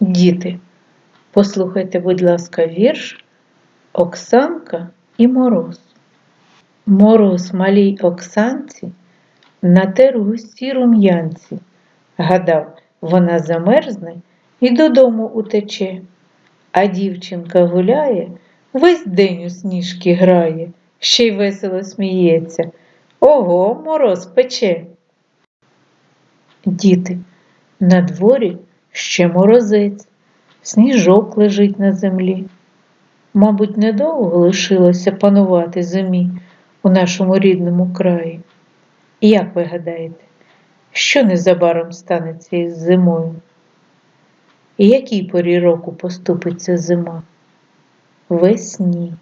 Діти, послухайте, будь ласка, вірш Оксанка і Мороз. Мороз малій Оксанці натер густі рум'янці. Гадав, вона замерзне і додому утече. А дівчинка гуляє, весь день у сніжки грає, ще й весело сміється. Ого, мороз пече. Діти, на дворі ще морозець, сніжок лежить на землі. Мабуть, недовго лишилося панувати зимі у нашому рідному краї. І як ви гадаєте, що незабаром станеться із зимою? І якій порі року поступиться зима? Весні.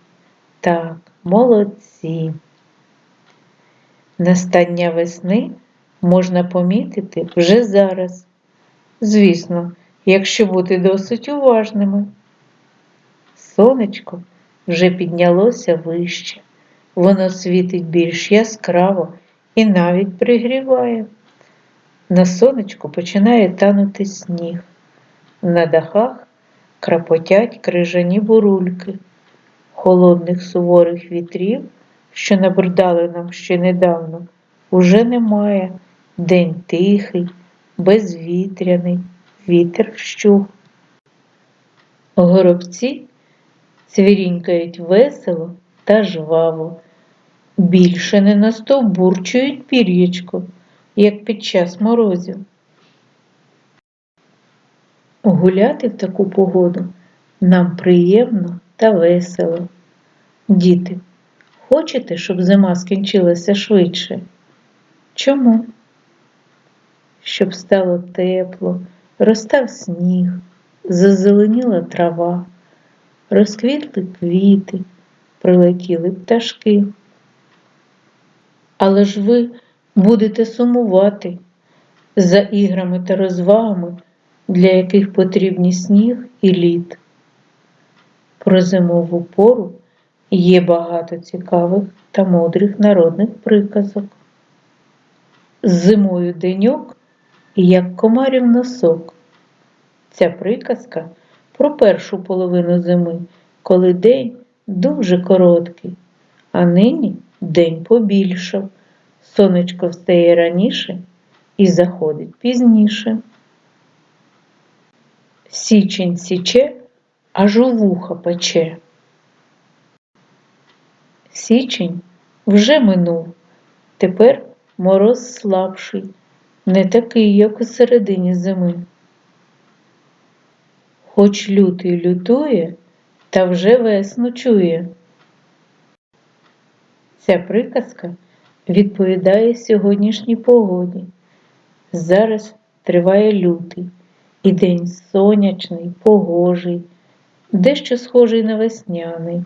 Так, молодці. Настання весни можна помітити вже зараз. Звісно, якщо бути досить уважними. Сонечко вже піднялося вище, воно світить більш яскраво і навіть пригріває. На сонечку починає танути сніг. На дахах крапотять крижані бурульки, холодних суворих вітрів, що набридали нам ще недавно, уже немає. День тихий, безвітряний, вітер вщух. Горобці цвірінькають весело та жваво, більше не настовбурчують пір'ячко, як під час морозів. Гуляти в таку погоду нам приємно та весело. Діти, хочете, щоб зима скінчилася швидше? Чому? Щоб стало тепло, розстав сніг, зазеленіла трава, розквітли квіти, прилетіли пташки. Але ж ви будете сумувати за іграми та розвагами, для яких потрібні сніг і лід. Про зимову пору є багато цікавих та мудрих народних приказок. Зимою деньок, як комарів носок. Ця приказка про першу половину зими, коли день дуже короткий, а нині день побільшав, сонечко встає раніше і заходить пізніше. Січень січе, аж у вуха пече. Січень вже минув, тепер мороз слабший, не такий, як у середині зими. Хоч лютий лютує, та вже весну чує. Ця приказка відповідає сьогоднішній погоді. Зараз триває лютий, і день сонячний, погожий, дещо схожий на весняний.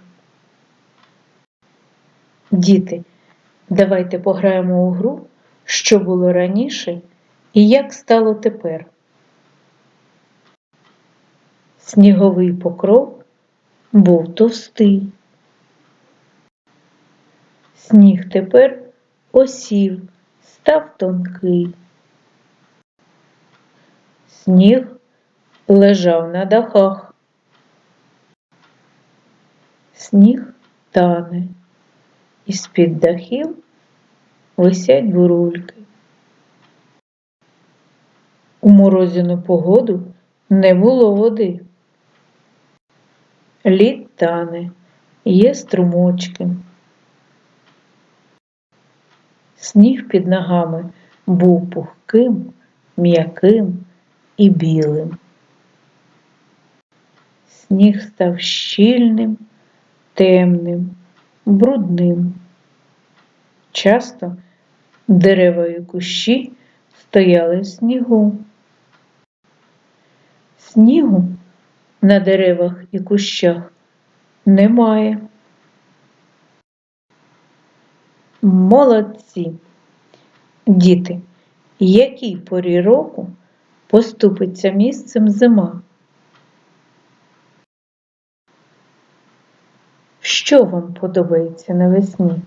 Діти, давайте пограємо у гру, що було раніше і як стало тепер. Сніговий покров був товстий. Сніг тепер осів, став тонкий. Сніг лежав на дахах. Сніг тане, і з-під дахів висять бурульки. У морозяну погоду не було води. Лід тане, є струмочки. Сніг під ногами був пухким, м'яким і білим. Сніг став щільним, темним, брудним. Часто дерева і кущі стояли в снігу. Снігу на деревах і кущах немає. Молодці, діти, якій порі року поступиться місцем зима? Що вам подобається навесні?